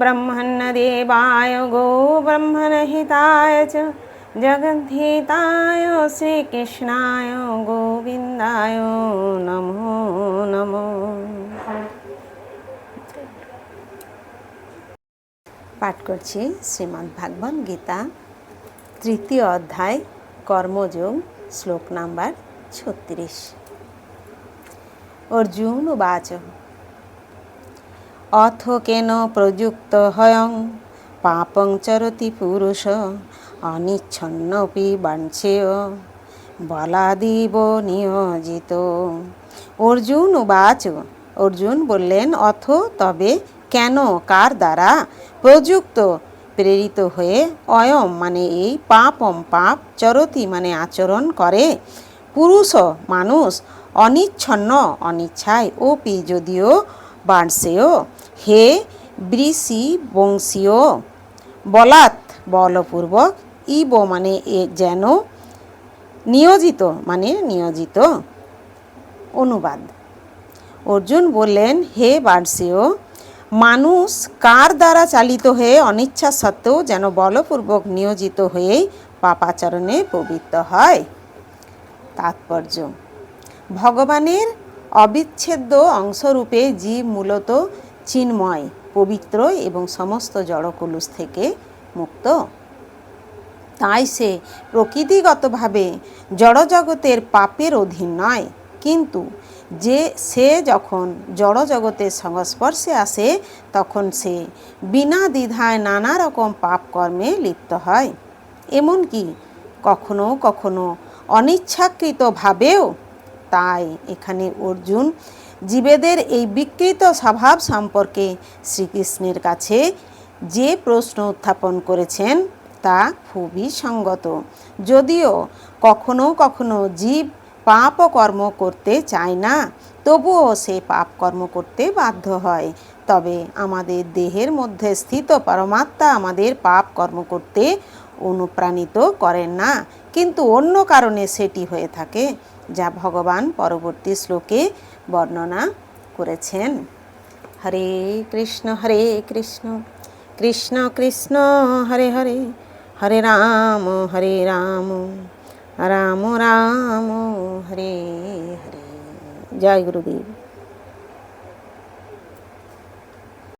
ব্রহ্মণ্যদেবায় গো ব্রহ্মণহিতায় চ জগদ্ধিতায় শ্রীকৃষ্ণায় গোবিন্দায় নমো নমো পাঠ করছি শ্রীমদ্ ভাগবত গীতা তৃতীয় অধ্যায় কর্মযোগ শ্লোক নাম্বার ছত্রিশ অর্জুন বাচ অথ কেন প্রযুক্ত হয়ং? পাপং চরতি পুরুষ, অনিচ্ছন্নপি বাঞ্ছেয়, বলাদিব নিয়োজিত। অর্জুন বাচ অর্জুন বললেন, অথ, তবে কেন কার দ্বারা প্রযুক্ত প্রেরিত হয়ে অয়ম মানে এই পাপম পাপ চরতি মানে আচরণ করে? পুরুষ মানুষ অনিচ্ছন্ন, অনিচ্ছায় ও পি যদিও বাণসেয় হে বৃষি বংশীয়, বলাৎ বলপূর্বক ই ইব মানে এ যেন নিয়োজিত মানে নিয়োজিত অনুবাদ। অর্জুন বললেন, হে বার্ষীয় মানুষ কার দ্বারা চালিত হয়ে অনিচ্ছা সত্ত্বেও যেন বলপূর্বক নিয়োজিত হয়েই পাপাচরণে পবিত্র হয়? তাৎপর্য। ভগবানের অবিচ্ছেদ্য অংশরূপে জীব মূলত চিন্ময়, পবিত্র এবং সমস্ত জড়কলুষ থেকে মুক্ত। তাই সে প্রকৃতিগতভাবে জড়জগতের পাপের অধীন নয়, কিন্তু যে সে যখন জড়জগতের সংস্পর্শে আসে, তখন সে বিনা দ্বিধায় নানা রকম পাপ কর্মে লিপ্ত হয়। এমনকি কখনো কখনো অনিচ্ছাকৃতভাবেও তাই এখানে অর্জুন জীবেদের এই বিকৃত স্বভাব সম্পর্কে শ্রীকৃষ্ণের কাছে যে প্রশ্ন উত্থাপন করেছেন তা খুবই সঙ্গত। যদিও কখনো কখনো জীব পাপ কর্ম করতে চায় না, তবুও সে পাপ কর্ম করতে বাধ্য হয়। তবে আমাদের দেহের মধ্যে স্থিত পরমাত্মা আমাদের পাপ কর্ম করতে অনুপ্রাণিত করেন না, কিন্তু অন্য কারণে সেটি হয়ে থাকে। যা ভগবান পরবর্তী শ্লোকে বর্ণনা করেছেন। হরে কৃষ্ণ হরে কৃষ্ণ কৃষ্ণ কৃষ্ণ, হরে হরে হরে রাম হরে রাম রাম রাম, হরে হরে। জয় গুরুদেব।